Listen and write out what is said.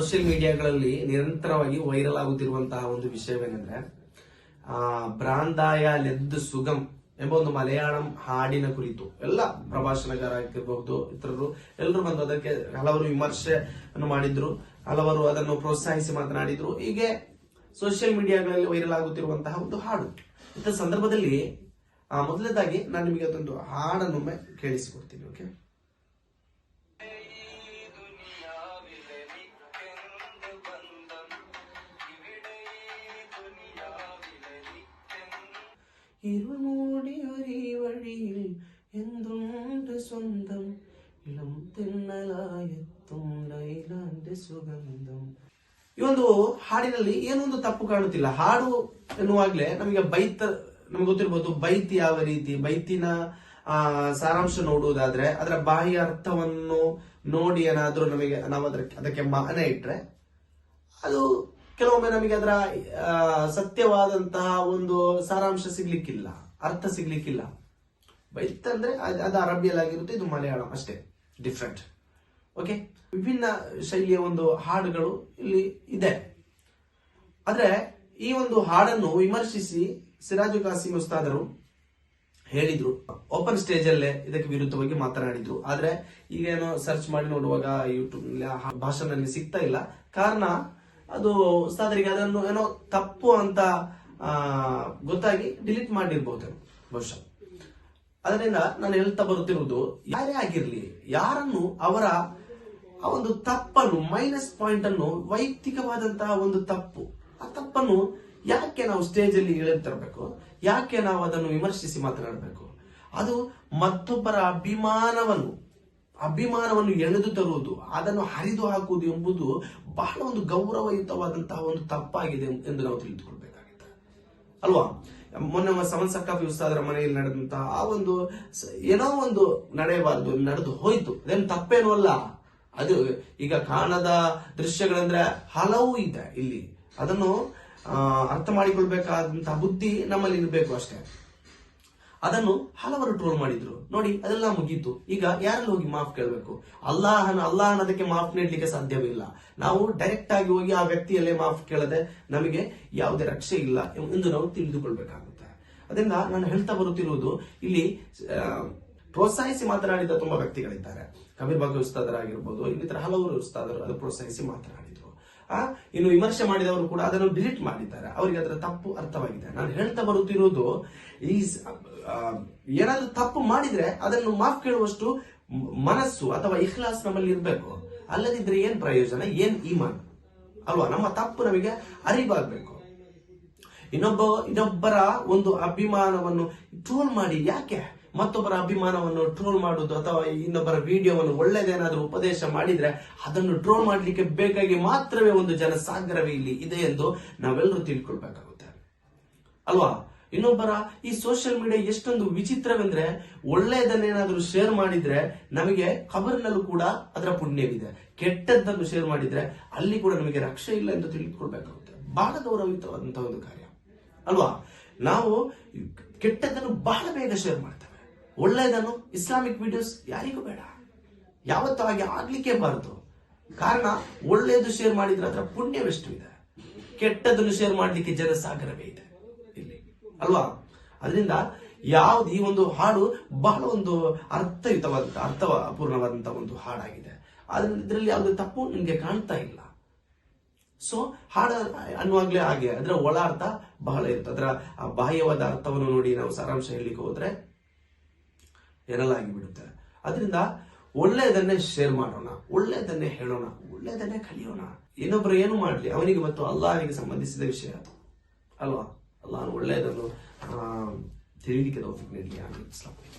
Social ಮೀಡಿಯಾಗಳಲ್ಲಿ ನಿರಂತರವಾಗಿ viral ಆಗುತ್ತಿರುವಂತಹ ಒಂದು ವಿಷಯವೇನೆಂದ್ರೆ, ಆ ಬ್ರಾಂದಾಯ ಲೆದ್ದು ಸುಗಮ್ ಎಂಬ ಒಂದು ಮಲಯಾಳಂ ಹಾಡಿನ ಕುರಿತು ಎಲ್ಲ ಪ್ರಭಾಷಣಗಾರ ಆಗಿರಬಹುದು ಇತರರು ಎಲ್ಲರೂ ಬಂದು ಅದಕ್ಕೆ ಹಲವರು ವಿಮರ್ಶೆಯನ್ನು ಮಾಡಿದ್ರು, ಹಲವರು ಅದನ್ನು ಪ್ರೋತ್ಸಾಹಿಸಿ ಮಾತನಾಡಿದ್ರು. ಹೀಗೆ ಸೋಷಿಯಲ್ ಮೀಡಿಯಾಗಳಲ್ಲಿ ವೈರಲ್ ಆಗುತ್ತಿರುವಂತಹ ಒಂದು ಹಾಡು. ಇಂಥ ಸಂದರ್ಭದಲ್ಲಿ ಮೊದಲನೇದಾಗಿ ನಾನು ನಿಮಗೆ ಅದೊಂದು ಹಾಡನ್ನೊಮ್ಮೆ ಕೇಳಿಸಿಕೊಡ್ತೀನಿ ಓಕೆ ഇരുമൂടി ഒരു വഴിയിൽ എന്തുണ്ട് സ്വന്തം ഇളം തെന്നലായെത്തും ലൈലാന്റെ സുഗന്ധം ಈ ಒಂದು ಹಾಡಿನಲ್ಲಿ ಏನೊಂದು ತಪ್ಪು ಕಾಣುತ್ತಿಲ್ಲ ಹಾಡು ಎನ್ನುವಾಗ್ಲೇ ನಮಗೆ ಬೈತ ನಮ್ಗೆ ಗೊತ್ತಿರ್ಬೋದು ಬೈತ್ ಯಾವ ರೀತಿ ಬೈತಿನ ಆ ಸಾರಾಂಶ ನೋಡುವುದಾದ್ರೆ ಅದರ ಬಾಹ್ಯ ಅರ್ಥವನ್ನು ನೋಡಿ ಏನಾದ್ರೂ ನಮಗೆ ನಾವು ಅದರ ಅದಕ್ಕೆ ಮಾನ ಇಟ್ರೆ ಅದು ಕೆಲವೊಮ್ಮೆ ನಮಗೆ ಅದರ ಸತ್ಯವಾದಂತಹ ಒಂದು ಸಾರಾಂಶ ಸಿಗ್ಲಿಕ್ಕಿಲ್ಲ, ಅರ್ಥ ಸಿಗ್ಲಿಕ್ಕಿಲ್ಲ. ಬೈತ್ ಅಂದ್ರೆ ಅರಬಿಯಲ್ಲಿ ಆಗಿರುತ್ತೆ ಇದು ಮಲಯಾಳಂ ಅಷ್ಟೇ ಡಿಫ್ರೆಂಟ್ ಓಕೆ ವಿಭಿನ್ನ ಶೈಲಿಯ ಒಂದು ಹಾಡುಗಳು ಇಲ್ಲಿ ಇದೆ. ಆದ್ರೆ, ಈ ಒಂದು ಹಾಡನ್ನು ವಿಮರ್ಶಿಸಿ ಸಿರಾಜು ಕಾಸಿಂ ಉಸ್ತಾದರು ಹೇಳಿದ್ರು. ಓಪನ್ ಸ್ಟೇಜ್ ಅಲ್ಲೇ ಇದಕ್ಕೆ ವಿರುದ್ಧವಾಗಿ ಮಾತನಾಡಿದ್ರು. ಆದ್ರೆ ಈಗೇನೋ ಸರ್ಚ್ ಮಾಡಿ ನೋಡುವಾಗ ಯೂಟ್ಯೂಬ್ ಭಾಷಣ ಸಿಗ್ತಾ ಇಲ್ಲ. ಕಾರಣ ಅದು ಉಸ್ತಾದರಿಗೆ ಅದನ್ನು ಏನೋ ತಪ್ಪು ಅಂತ ಗೊತ್ತಾಗಿ ಡಿಲೀಟ್ ಮಾಡಿರ್ಬೋದು ಬಹುಶಃ. ಅದರಿಂದ ನಾನು ಹೇಳ್ತಾ ಬರುತ್ತಿರುವುದು, ಯಾರೇ ಆಗಿರಲಿ, ಯಾರನ್ನು ಅವರ ಆ ಒಂದು ತಪ್ಪನ್ನು ಮೈನಸ್ ಪಾಯಿಂಟ್ ಅನ್ನು, ವೈಯಕ್ತಿಕವಾದಂತಹ ಒಂದು ತಪ್ಪು, ಆ ತಪ್ಪನ್ನು ಯಾಕೆ ನಾವು ಸ್ಟೇಜ್ ಅಲ್ಲಿ ತರಬೇಕು? ಯಾಕೆ ನಾವು ಅದನ್ನು ವಿಮರ್ಶಿಸಿ ಮಾತನಾಡಬೇಕು? ಅದು ಮತ್ತೊಬ್ಬರ ಅಭಿಮಾನವನ್ನು ಅಭಿಮಾನವನ್ನು ಎಳೆದು ತರುವುದು, ಅದನ್ನು ಹರಿದು ಹಾಕುವುದು ಎಂಬುದು ಬಹಳ ಒಂದು ಗೌರವಯುತವಾದಂತಹ ಒಂದು ತಪ್ಪಾಗಿದೆ ಎಂದು ನಾವು ತಿಳಿದುಕೊಳ್ಬೇಕಾಗಿದೆ ಅಲ್ವಾ? ಮೊನ್ನೆ ಸಮನ್ ಸಕ್ಕಾಫಿ ಅದರ ಮನೆಯಲ್ಲಿ ನಡೆದಂತಹ ಆ ಒಂದು ಏನೋ ಒಂದು ನಡೆಯಬಾರದು ನಡೆದು ಹೋಯ್ತು. ಅದೇನು ತಪ್ಪೇನೂ ಅಲ್ಲ. ಅದು ಈಗ ಕಾಣದ ದೃಶ್ಯಗಳಂದ್ರೆ ಹಲವು ಇದೆ ಇಲ್ಲಿ. ಅದನ್ನು ಅರ್ಥ ಮಾಡಿಕೊಳ್ಬೇಕಾದಂತಹ ಬುದ್ಧಿ ನಮ್ಮಲ್ಲಿ ಇರಬೇಕು ಅಷ್ಟೇ. ಅದನ್ನು ಹಲವರು ಟ್ರೋಲ್ ಮಾಡಿದ್ರು. ನೋಡಿ ಅದೆಲ್ಲ ಮುಗೀತು. ಈಗ ಯಾರಲ್ಲಿ ಹೋಗಿ ಮಾಫ್ ಕೇಳಬೇಕು? ಅಲ್ಲಾಹನ ಅಲ್ಲಾಹನ ಅದಕ್ಕೆ ಮಾಫ್ ನೀಡಲಿಕ್ಕೆ ಸಾಧ್ಯವಿಲ್ಲ. ನಾವು ಡೈರೆಕ್ಟ್ ಆಗಿ ಹೋಗಿ ಆ ವ್ಯಕ್ತಿಯಲ್ಲೇ ಮಾಫ್ ಕೇಳದೆ ನಮಗೆ ಯಾವುದೇ ರಕ್ಷೆ ಇಲ್ಲ ಎಂದು ನಾವು ತಿಳಿದುಕೊಳ್ಬೇಕಾಗುತ್ತೆ. ಅದರಿಂದ ನಾನು ಹೇಳ್ತಾ ಬರುತ್ತಿರುವುದು ಇಲ್ಲಿ ಪ್ರೋತ್ಸಾಹಿಸಿ ಮಾತನಾಡಿದ ತುಂಬಾ ವ್ಯಕ್ತಿಗಳಿದ್ದಾರೆ. ಕಬೀರ್ ಬಾಗ ಉಸ್ತಾದರಾಗಿರ್ಬೋದು ಇನ್ನಿತರ ಹಲವರು ಉಸ್ತಾದರು ಅದು ಪ್ರೋತ್ಸಾಹಿಸಿ ಮಾತನಾಡಿದ್ರು. ಆ ಇನ್ನು ವಿಮರ್ಶೆ ಮಾಡಿದವರು ಕೂಡ ಅದನ್ನು ಡಿಲೀಟ್ ಮಾಡಿದ್ದಾರೆ. ಅವರಿಗೆ ಅದರ ತಪ್ಪು ಅರ್ಥವಾಗಿದೆ. ನಾನು ಹೇಳ್ತಾ ಬರುತ್ತಿರುವುದು ಈ ಸ- ಆ, ಏನಾದ್ರೂ ತಪ್ಪು ಮಾಡಿದ್ರೆ ಅದನ್ನು ಮಾಫ್ ಕೇಳುವಷ್ಟು ಮನಸ್ಸು ಅಥವಾ ಇಖ್ಲಾಸ್ ನಮ್ಮಲ್ಲಿ ಇರಬೇಕು. ಅಲ್ಲದಿದ್ರೆ ಏನ್ ಪ್ರಯೋಜನ? ಏನ್ ಈಮಾನ್? ಅಲ್ವಾ? ನಮ್ಮ ತಪ್ಪು ನಮಗೆ ಅರಿವಾಗಬೇಕು. ಇನ್ನೊಬ್ಬ, ಇನ್ನೊಬ್ಬರ ಒಂದು ಅಭಿಮಾನವನ್ನು ಟ್ರೋಲ್ ಮಾಡಿ ಯಾಕೆ? ಮತ್ತೊಬ್ಬರ ಅಭಿಮಾನವನ್ನು ಟ್ರೋಲ್ ಮಾಡುವುದು ಅಥವಾ ಇನ್ನೊಬ್ಬರ ವಿಡಿಯೋವನ್ನು ಒಳ್ಳೆಯದೇನಾದರೂ ಉಪದೇಶ ಮಾಡಿದ್ರೆ ಅದನ್ನು ಟ್ರೋಲ್ ಮಾಡಲಿಕ್ಕೆ ಬೇಕಾಗಿ ಮಾತ್ರವೇ ಒಂದು ಜನಸಾಗರವೇ ಇಲ್ಲಿ ಇದೆ ಎಂದು ನಾವೆಲ್ಲರೂ ತಿಳ್ಕೊಳ್ಬೇಕಾಗುತ್ತೆ. ಅಲ್ವಾ? ಇನ್ನೊಬ್ಬರ ಈ ಸೋಷಿಯಲ್ ಮೀಡಿಯಾ ಎಷ್ಟೊಂದು ವಿಚಿತ್ರವೆಂದ್ರೆ ಒಳ್ಳೆಯದನ್ನೇನಾದ್ರೂ ಶೇರ್ ಮಾಡಿದ್ರೆ ನಮಗೆ ಖಬರ್ನಲ್ಲೂ ಕೂಡ ಅದರ ಪುಣ್ಯವಿದೆ. ಕೆಟ್ಟದ್ದನ್ನು ಶೇರ್ ಮಾಡಿದ್ರೆ ಅಲ್ಲಿ ಕೂಡ ನಮಗೆ ರಕ್ಷೆ ಇಲ್ಲ ಎಂದು ತಿಳಿದುಕೊಳ್ಬೇಕಾಗುತ್ತೆ. ಬಹಳ ಗೌರವಯುತವಾದಂತಹ ಒಂದು ಕಾರ್ಯ. ಅಲ್ವಾ? ನಾವು ಕೆಟ್ಟದ್ದನ್ನು ಬಹಳ ಬೇಗ ಶೇರ್ ಮಾಡ್ತೇವೆ. ಒಳ್ಳೆಯದನ್ನು ಇಸ್ಲಾಮಿಕ್ ವಿಡಿಯೋಸ್ ಯಾರಿಗೂ ಬೇಡ. ಯಾವತ್ತೂ ಹಾಗೆ ಆಗ್ಲಿಕ್ಕೆ ಬಾರದು. ಕಾರಣ ಒಳ್ಳೆಯದು ಶೇರ್ ಮಾಡಿದ್ರೆ ಅದರ ಪುಣ್ಯವೆಷ್ಟು ಇದೆ. ಕೆಟ್ಟದನ್ನು ಶೇರ್ ಮಾಡಲಿಕ್ಕೆ ಜನಸಾಗರವೇ ಇದೆ. ಅಲ್ವಾ? ಅದರಿಂದ ಯಾವ್ದು ಈ ಒಂದು ಹಾಡು ಬಹಳ ಒಂದು ಅರ್ಥಯುತವಾದಂತ ಅರ್ಥಪೂರ್ಣವಾದಂತಹ ಒಂದು ಹಾಡಾಗಿದೆ. ಆದ್ರೆ ಇದರಲ್ಲಿ ಯಾವುದೇ ತಪ್ಪು ನಿಮಗೆ ಕಾಣ್ತಾ ಇಲ್ಲ. ಸೊ ಹಾಡ ಅನ್ನುವಾಗ್ಲೇ ಹಾಗೆ, ಅದರ ಒಳ ಅರ್ಥ ಬಹಳ ಇರುತ್ತೆ. ಅದರ ಬಾಹ್ಯವಾದ ಅರ್ಥವನ್ನು ನೋಡಿ ನಾವು ಸಾರಾಂಶ ಹೇಳಲಿಕ್ಕೆ ಹೋದ್ರೆ ಎರಲಾಗಿ ಬಿಡುತ್ತೆ ಅದರಿಂದ ಒಳ್ಳೆಯದನ್ನೇ ಶೇರ್ ಮಾಡೋಣ, ಒಳ್ಳೆಯದನ್ನೇ ಹೇಳೋಣ, ಒಳ್ಳೆಯದನ್ನೇ ಕಲಿಯೋಣ. ಇನ್ನೊಬ್ರು ಏನು ಮಾಡ್ಲಿ? ಅವನಿಗೆ ಮತ್ತು ಅಲ್ಲಾಹನಿಗೆ ಸಂಬಂಧಿಸಿದ ವಿಷಯ ಅದು. ಅಲ್ವಾ? ಅಲ್ಲಾಹನು ಒಳ್ಳೆಯದನ್ನು ತಿಳಿಯಲಿಕ್ಕೆ ನಾವು ನೀಡಲಿ ಆಗಿ.